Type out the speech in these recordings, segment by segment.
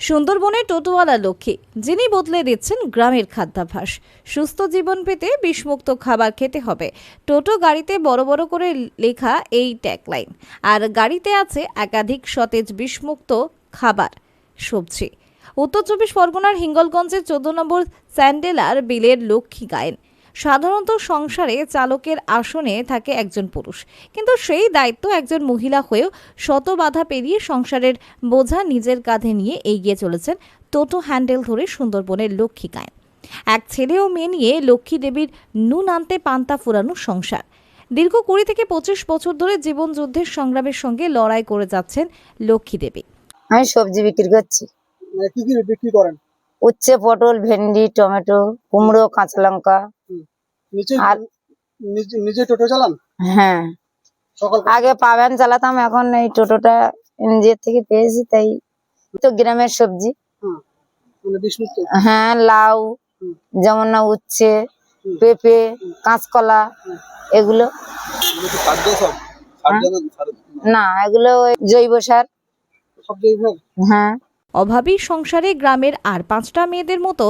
সুন্দরবনে টোটোওয়ালা লক্ষ্মী, যিনি বদলে দিচ্ছেন গ্রামের খাদ্যাভ্যাস। সুস্থ জীবন পেতে বিষমুক্ত খাবার খেতে হবে। টোটো গাড়িতে বড় বড় করে লেখা এই ট্যাগলাইন আর গাড়িতে আছে একাধিক সতেজ বিষমুক্ত খাবার, সবজি। উত্তর চব্বিশ পরগনার হিঙ্গলগঞ্জের চোদ্দ নম্বর স্যান্ডেলার বিলের লক্ষ্মী গায়েন। সাধারণত সংসারে চালকের আসনে থাকে একজন পুরুষ। কিন্তু সেই দায়িত্ব একজন মহিলা হয়েও শত বাধা পেরিয়ে সংসারের বোঝা নিজের কাঁধে নিয়ে এগিয়ে চলেছেন টোটো হ্যান্ডেল ধরে সুন্দরবনের লক্ষ্মী গায়েন এক ছেলে ও মেয়ে নিয়ে লক্ষ্মী দেবীর নুন আনতে পান্তা ফুরানো সংসার। দীর্ঘ কুড়ি থেকে পঁচিশ বছর ধরে জীবন যুদ্ধের সংগ্রামের সঙ্গে লড়াই করে যাচ্ছেন লক্ষ্মী দেবী। আমি সবজি বিক্রি করছি। মানে কি কি বিক্রি করেন? উচ্ছে পটল ভেন্ডি টমেটো কুমড়ো কাঁচা লঙ্কা। নিচে আর নিজে নিজে টোটো চালান? হ্যাঁ। সকাল আগে পাবেন চালাতাম এখন এই টোটোটা নিজের থেকে পেয়েছি তাই তো গ্রামের সবজি। মানে হ্যাঁ লাউ যেমন না উচ্ছে পেঁপে কাঁচকলা এগুলো। সার না এগুলো ওই জৈব সার? হ্যাঁ। অভাবী সংসারে গ্রামের আর পাঁচটা মেয়েদের মতো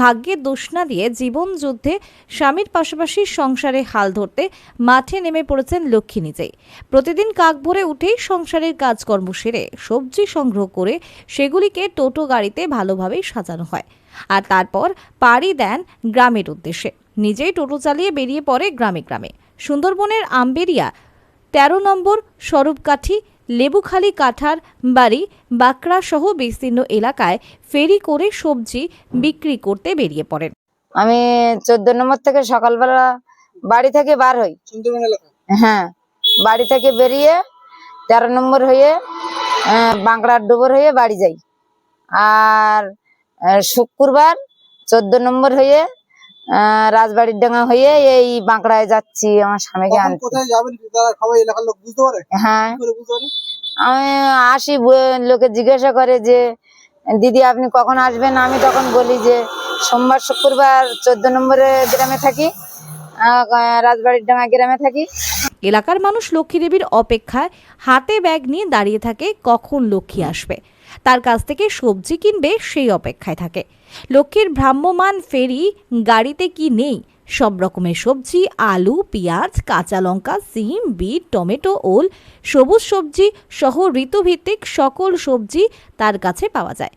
ভাগ্যে দোষ না দিয়ে জীবন যুদ্ধে স্বামীর পাশাপাশি সংসারে হাল ধরতে মাঠে নেমে পড়েছেন লক্ষ্মী নিজেই। প্রতিদিন কাক ভরে উঠেই সংসারের কাজকর্ম সেরে সবজি সংগ্রহ করে সেগুলিকে টোটো গাড়িতে ভালোভাবেই সাজানো হয় আর তারপর পাড়ি দেন গ্রামের উদ্দেশ্যে। নিজেই টোটো চালিয়ে বেরিয়ে পড়ে গ্রামে গ্রামে। সুন্দরবনের আম্বেরিয়া, তেরো নম্বর স্বরূপকাঠি লেবুখালী কাঠার বাড়ি বাঁকড়া সহ বিস্তীর্ণ এলাকায় ফেরি করে সবজি বিক্রি করতে বেরিয়ে পড়েন। আমি চোদ্দ নম্বর থেকে সকালবেলা বাড়ি থেকে বার হই। হ্যাঁ বাড়ি থেকে বেরিয়ে তেরো নম্বর হয়ে বাঁকড়ার ডুবর হয়ে বাড়ি যাই। আর শুক্রবার চোদ্দ নম্বর হয়ে রাজবাড়ির ডাঙ্গা হয়ে এই বাঁকড়ায় যাচ্ছি আমার স্বামীকে আনতে। কোথায় যাবেন? সবাই এলাকার লোক বুঝতে পারে? হ্যাঁ। আমি আসি লোকে জিজ্ঞাসা করে যে দিদি আপনি কখন আসবেন? আমি তখন বলি যে সোমবার শুক্রবার চোদ্দ নম্বরে গ্রামে থাকি। রাজবাড়ির ডাঙ্গা গ্রামে থাকি। এলাকার মানুষ লক্ষ্মী দেবীর অপেক্ষায় হাতে ব্যাগ নিয়ে দাঁড়িয়ে থাকে কখন লক্ষ্মী আসবে। তার কাছ থেকে সবজি কিনবে, সেই অপেক্ষায় থাকে। লক্ষ্মীর ভ্রাম্যমান ফেরি, গাড়িতে কি নেই? সব রকমের সবজি, আলু, পেঁয়াজ, কাঁচা লঙ্কা, সিম, বিট, টমেটো, ওল, সবুজ সবজি সহ ঋতুভিত্তিক সকল সবজি তার কাছে পাওয়া যায়।